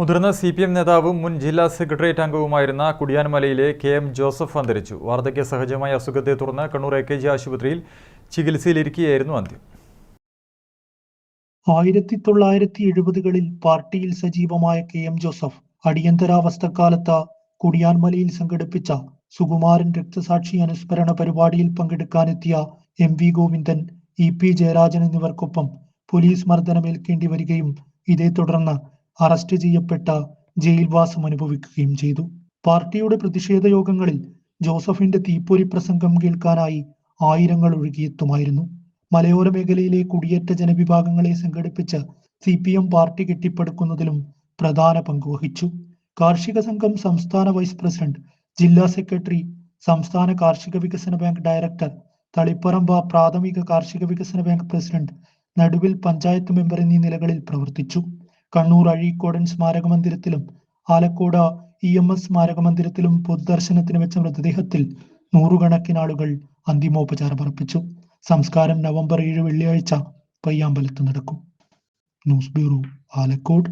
മുതിർന്ന C P M നേതാവും മുൻ ജില്ലാ സെക്രട്ടേറിയറ്റ് അംഗവുമായിരുന്ന കുടിയാൻമലയിലെ കെ എം ജോസഫ് അന്തരിച്ചു. വാർദ്ധക്യ സഹജമായ അസുഖത്തെ തുടർന്ന് കണ്ണൂർ എ കെ ജി ആശുപത്രിയിൽ ചികിത്സയിലിരിക്കുകയായിരുന്നു അന്ത്യം. ആയിരത്തി തൊള്ളായിരത്തി എഴുപതുകളിൽ പാർട്ടിയിൽ സജീവമായ കെ എം ജോസഫ് അടിയന്തരാവസ്ഥക്കാലത്ത് കുടിയാൻമലയിൽ സംഘടിപ്പിച്ച സുകുമാരൻ രക്തസാക്ഷി അനുസ്മരണ പരിപാടിയിൽ പങ്കെടുക്കാനെത്തിയ M V Govindan E P Jayarajan എന്നിവർക്കൊപ്പം പോലീസ് മർദ്ദനമേൽക്കേണ്ടി വരികയും ഇതേ തുടർന്ന് അറസ്റ്റ് ചെയ്യപ്പെട്ട ജയിൽവാസം അനുഭവിക്കുകയും ചെയ്തു. പാർട്ടിയുടെ പ്രതിഷേധ യോഗങ്ങളിൽ ജോസഫിന്റെ തീപ്പൊരി പ്രസംഗം കേൾക്കാനായി ആയിരങ്ങൾ ഒഴുകിയെത്തുമായിരുന്നു. മലയോര മേഖലയിലെ കുടിയേറ്റ ജനവിഭാഗങ്ങളെ സംഘടിപ്പിച്ച് സി പി എം പാർട്ടി കെട്ടിപ്പടുക്കുന്നതിലും പ്രധാന പങ്കുവഹിച്ചു കാർഷിക സംഘം സംസ്ഥാന വൈസ് പ്രസിഡന്റ് ജില്ലാ സെക്രട്ടറി സംസ്ഥാന കാർഷിക വികസന ബാങ്ക് ഡയറക്ടർ തളിപ്പറമ്പ പ്രാഥമിക കാർഷിക വികസന ബാങ്ക് പ്രസിഡന്റ് നടുവിൽ പഞ്ചായത്ത് മെമ്പർ എന്നീ നിലകളിൽ പ്രവർത്തിച്ചു. കണ്ണൂർ അഴീക്കോടൻ സ്മാരക മന്ദിരത്തിലും ആലക്കോട് ഇ എം എസ് സ്മാരക മന്ദിരത്തിലും പൊതുദർശനത്തിന് വെച്ച മൃതദേഹത്തിൽ നൂറുകണക്കിന് ആളുകൾ അന്തിമോപചാരം അർപ്പിച്ചു. സംസ്കാരം നവംബർ ഏഴ് വെള്ളിയാഴ്ച പയ്യാമ്പലത്ത് നടക്കും. News bureau Alakode.